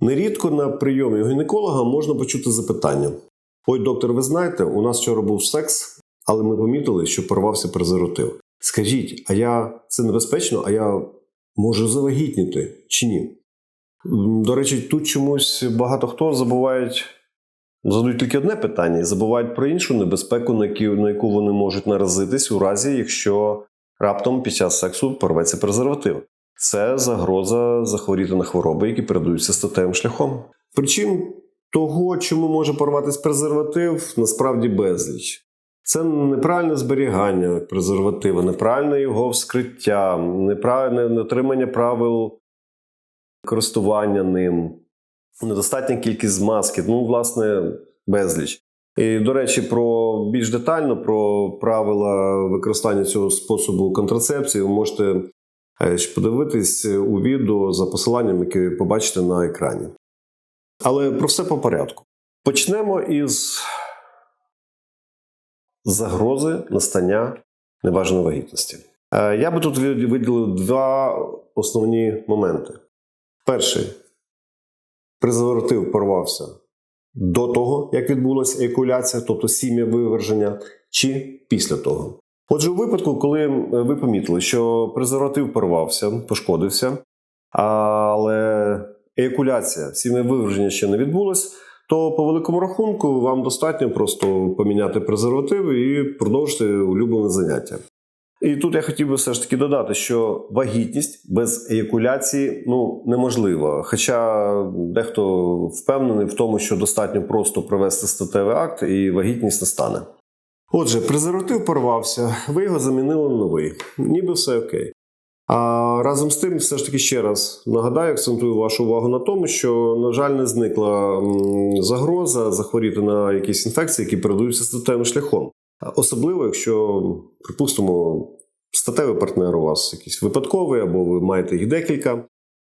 Нерідко на прийомі гінеколога можна почути запитання: Ой, доктор, ви знаєте, у нас вчора був секс, але ми помітили, що порвався презерватив. Скажіть, а я це небезпечно, а я можу завагітніти чи ні? До речі, тут чомусь багато хто забувають, задають тільки одне питання і забувають про іншу небезпеку, на яку вони можуть наразитись у разі, якщо раптом під час сексу порветься презерватив. Це загроза захворіти на хвороби, які передаються статевим шляхом. Причин того, чому може порватися презерватив, насправді безліч. Це неправильне зберігання презерватива, неправильне його вскриття, неправильне дотримання правил користування ним, недостатня кількість змазки, ну, власне, безліч. І, до речі, про більш детально про правила використання цього способу контрацепції ви можете подивитись у відео за посиланням, яке ви побачите на екрані. Але про все по порядку. Почнемо із загрози настання небажаної вагітності. Е, Я би тут виділив два основні моменти. Перший презерватив порвався до того, як відбулася еякуляція, тобто сім'я виверження, чи після того. Отже, у випадку, коли ви помітили, що презерватив порвався, пошкодився, але еякуляція, сім'я виверження ще не відбулось, то по великому рахунку вам достатньо просто поміняти презерватив і продовжити улюблене заняття. І тут я хотів би все ж таки додати, що вагітність без еякуляції ну неможлива. Хоча дехто впевнений в тому, що достатньо просто провести статевий акт і вагітність настане. Отже, презерватив порвався, ви його замінили на новий, ніби все окей. А разом з тим, все ж таки ще раз нагадаю, акцентую вашу увагу на тому, що, на жаль, не зникла загроза захворіти на якісь інфекції, які передаються статевим шляхом. Особливо, якщо, припустимо, статевий партнер у вас якийсь випадковий, або ви маєте їх декілька.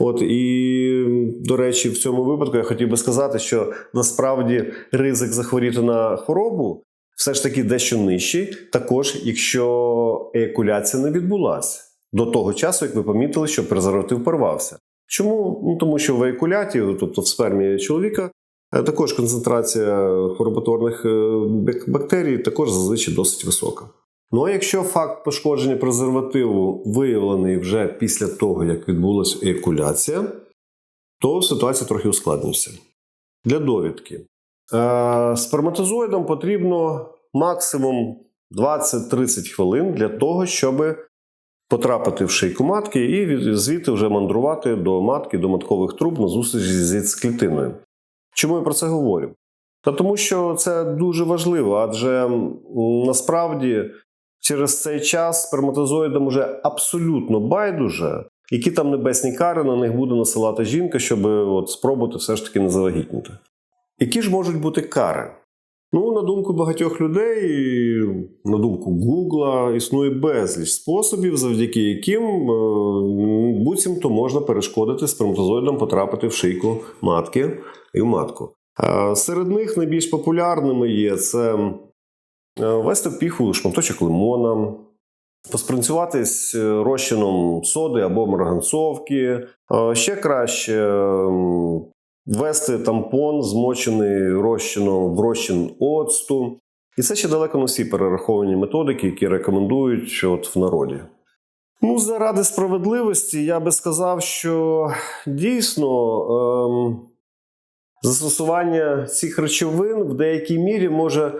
От і, до речі, в цьому випадку я хотів би сказати, що насправді ризик захворіти на хворобу все ж таки дещо нижчий, також якщо еякуляція не відбулася до того часу, як ви помітили, що презерватив порвався. Чому? Ну тому що в еякуляті, тобто в спермі чоловіка, е, також концентрація хвороботворних е, бактерій також зазвичай досить висока. Ну а якщо факт пошкодження презервативу виявлений вже після того, як відбулася еякуляція, то ситуація трохи ускладнюється. Для довідки. Е, сперматозоїдам потрібно максимум 20-30 хвилин для того, щоб потрапити в шийку матки і звідти вже мандрувати до матки, до маткових труб на зустріч зі яйцеклітиною. Чому я про це говорю? Та тому, що це дуже важливо, адже насправді через цей час сперматозоїдам уже абсолютно байдуже, які там небесні кари на них буде насилати жінка, щоб от спробувати все ж таки не завагітніти. Які ж можуть бути кари? Ну, на думку багатьох людей, на думку Гугла, існує безліч способів, завдяки яким е, буцімто можна перешкодити сперматозоїдам потрапити в шийку матки і в матку. Е, Серед них найбільш популярними є це е, ввести в піху шматочок лимона, поспринцюватись розчином соди або марганцовки. Ще краще ввести тампон, змочений розчином в розчин оцту. І це ще далеко не всі перераховані методики, які рекомендують от в народі. Ну, заради справедливості, я би сказав, що дійсно ем, застосування цих речовин в деякій мірі може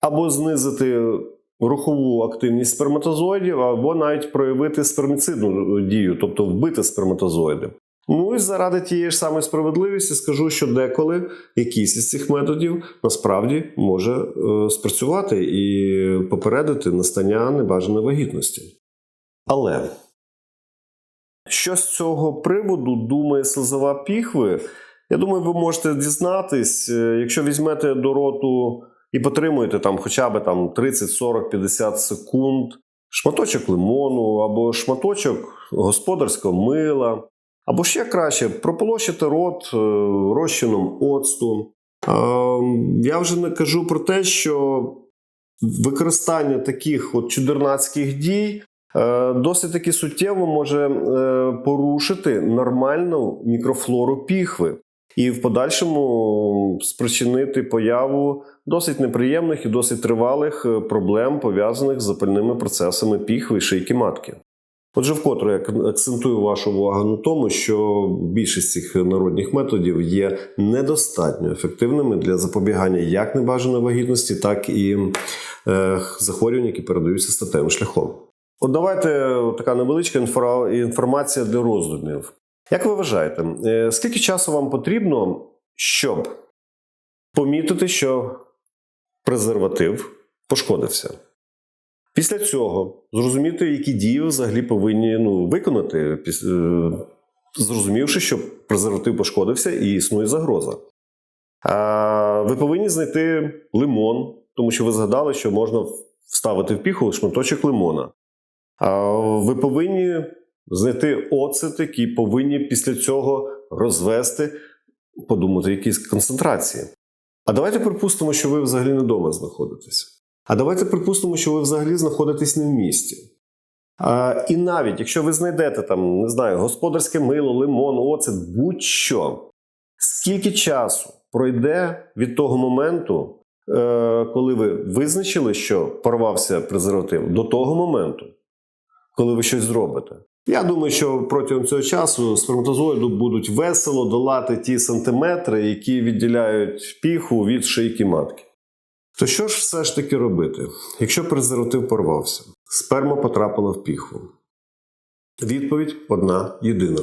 або знизити рухову активність сперматозоїдів, або навіть проявити сперміцидну дію, тобто вбити сперматозоїди. Ну і заради тієї ж самої справедливості скажу, що деколи якийсь із цих методів насправді може е, спрацювати і попередити настання небажаної вагітності. Але що з цього приводу думає слизова піхви? Я думаю, ви можете дізнатись, е, якщо візьмете до роту і потримуєте там хоча б там 30, 40, 50 секунд, шматочок лимону або шматочок господарського мила, або ще краще прополощити рот е, розчином оцту. Е, Я вже не кажу про те, що використання таких от чудернацьких дій е, досить таки суттєво може порушити нормальну мікрофлору піхви. і в подальшому спричинити появу досить неприємних і досить тривалих проблем, пов'язаних з запальними процесами піхви і шийки матки. Отже, вкотре я акцентую вашу увагу на тому, що більшість цих народних методів є недостатньо ефективними для запобігання як небажаної вагітності, так і е, захворювань, які передаються статевим шляхом. От давайте така невеличка інформація для роздумів. Як ви вважаєте, е, скільки часу вам потрібно, щоб помітити, що презерватив пошкодився? Після цього зрозуміти, які дії взагалі повинні ну, виконати, е, зрозумівши, що презерватив пошкодився і існує загроза. А, ви повинні знайти лимон, тому що ви згадали, що можна вставити в піху шматочок лимона. А, ви повинні знайти оцет, який повинні після цього розвести, подумати, якісь концентрації. А давайте припустимо, що ви взагалі не вдома знаходитесь. А давайте припустимо, що ви взагалі знаходитесь не в місті. А, і навіть якщо ви знайдете там, не знаю, господарське мило, лимон, оцет, будь-що, скільки часу пройде від того моменту, е, коли ви визначили, що порвався презерватив, до того моменту, коли ви щось зробите? Я думаю, що протягом цього часу сперматозоїду будуть весело долати ті сантиметри, які відділяють піху від шийки матки. То що ж все ж таки робити, якщо презерватив порвався, сперма потрапила в піхву? Відповідь одна єдина: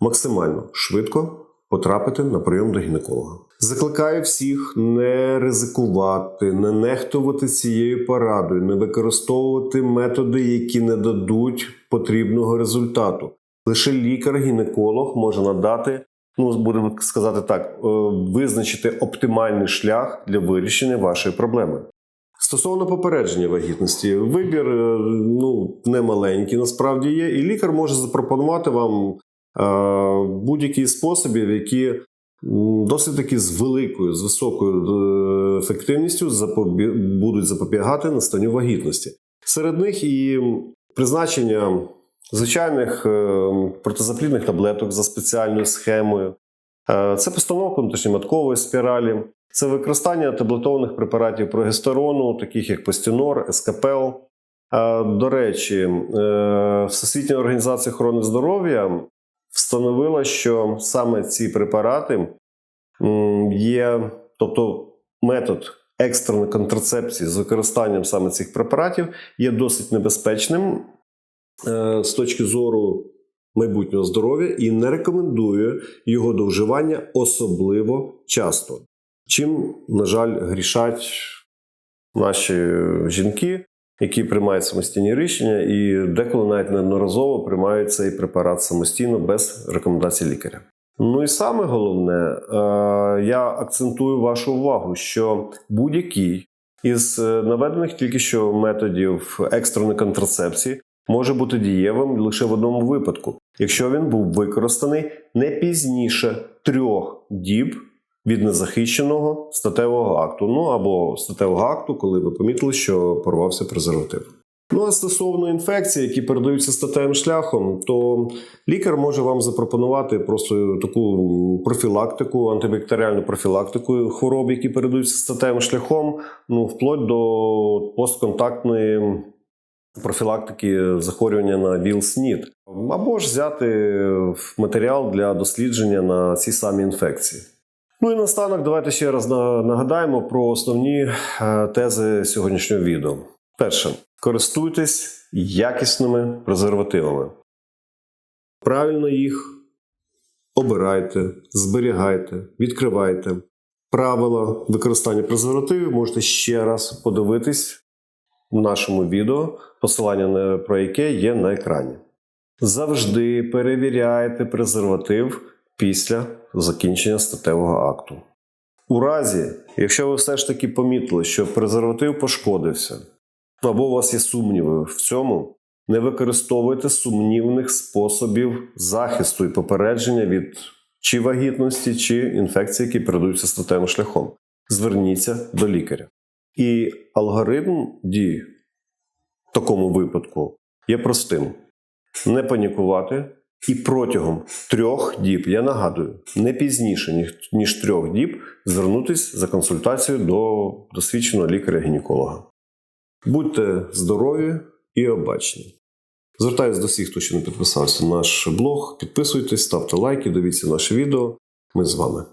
максимально швидко потрапити на прийом до гінеколога. Закликаю всіх не ризикувати, не нехтувати цією порадою, не використовувати методи, які не дадуть потрібного результату. Лише лікар-гінеколог може надати, ну будемо сказати так, е, визначити оптимальний шлях для вирішення вашої проблеми. Стосовно попередження вагітності, вибір е, ну, не насправді є, і лікар може запропонувати вам е, будь-які способи, які досить таки з великою, з високою ефективністю запобі... будуть запобігати настанню вагітності. Серед них і призначення звичайних е, протизаплідних таблеток за спеціальною схемою, Е, це постановка внутрішньоматкової спіралі, це використання таблетованих препаратів прогестерону, таких як Постінор, Ескапел. Е, До речі, е, Всесвітня організація охорони здоров'я встановила, що саме ці препарати є, тобто метод екстреної контрацепції з використанням саме цих препаратів є досить небезпечним з точки зору майбутнього здоров'я і не рекомендує його до вживання особливо часто. Чим, на жаль, грішать наші жінки, які приймають самостійні рішення, і деколи навіть неодноразово приймають цей препарат самостійно без рекомендацій лікаря. Ну і саме головне, е, я акцентую вашу увагу, що будь-який із е, наведених тільки що методів екстреної контрацепції може бути дієвим лише в одному випадку, якщо він був використаний не пізніше трьох діб від незахищеного статевого акту, ну або статевого акту, коли ви помітили, що порвався презерватив. Ну а стосовно інфекцій, які передаються статевим шляхом, то лікар може вам запропонувати просто таку профілактику, антибактеріальну профілактику хвороб, які передаються статевим шляхом, ну вплоть до постконтактної профілактики захворювання на ВІЛ-СНІД, або ж взяти матеріал для дослідження на ці самі інфекції. Ну і наостанок, давайте ще раз нагадаємо про основні е, тези сьогоднішнього відео. Перше, користуйтесь якісними презервативами. Правильно їх обирайте, зберігайте, відкривайте. Правила використання презервативів можете ще раз подивитись в нашому відео, посилання про яке є на екрані. Завжди перевіряйте презерватив після закінчення статевого акту. У разі, якщо ви все ж таки помітили, що презерватив пошкодився, або у вас є сумніви в цьому, не використовуйте сумнівних способів захисту і попередження від чи вагітності, чи інфекцій, які передаються статевим шляхом. Зверніться до лікаря. І алгоритм дій в такому випадку є простим: не панікувати, І протягом трьох діб, я нагадую, не пізніше, ніж трьох діб, звернутися за консультацією до досвідченого лікаря-гінеколога. Будьте здорові і обачні. Звертаюсь до всіх, хто ще не підписався на наш блог. Підписуйтесь, ставте лайки, дивіться наше відео. Ми з вами.